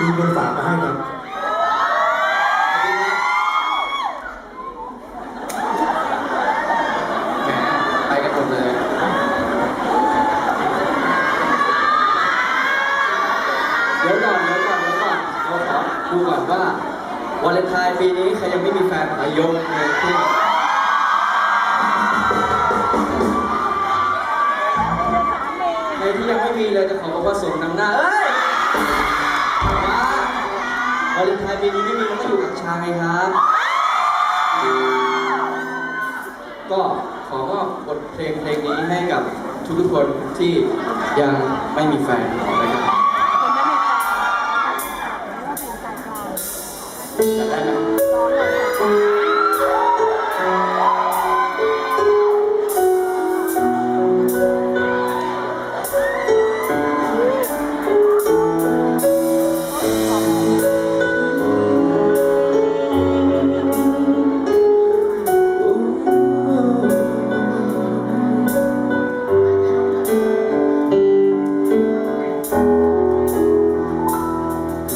มีคนฝากมาให้ครับแหมไปกันหมดเลยเดี๋ยวก่อนเดี๋ยวก่อนเดี๋ยวก่อนเราขอดูก่อนว่าวาเลนไทน์ปีนี้ใครยังไม่มีแฟนมายกมือขึ้นใครที่ยังไม่มีเลยจะขอบอกว่าสมน้ำหน้าเอ้ย วาเลนไทน์ปีนี้ไม่มีแล้วก็อยู่กับชายครับ ก็ขอมอบบทเพลงเพลงนี้ให้กับทุกๆคนที่ยังไม่มีแฟนนะครับ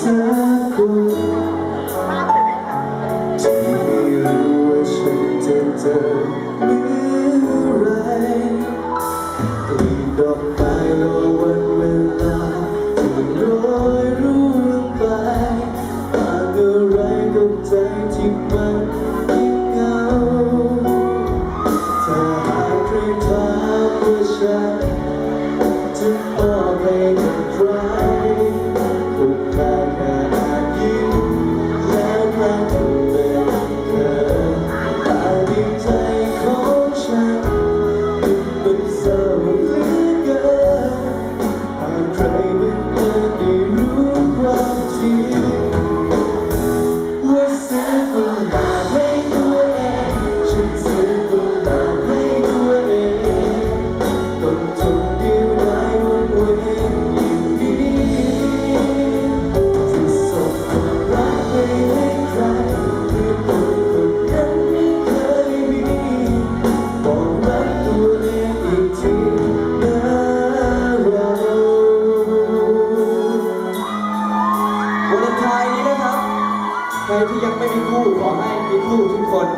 สักคนที่ไม่รู้ว่าฉันจะเจอเมื่อไรกลีบดอกไม้รอวันเวลาที่โรยร่วงไปต่างอะไรกับใจที่มันยิ่งเหงาถ้าหากใครถามว่าฉันจะ ห ที่ยังไม่มีคู่ขอให้มีคู่ทุกคน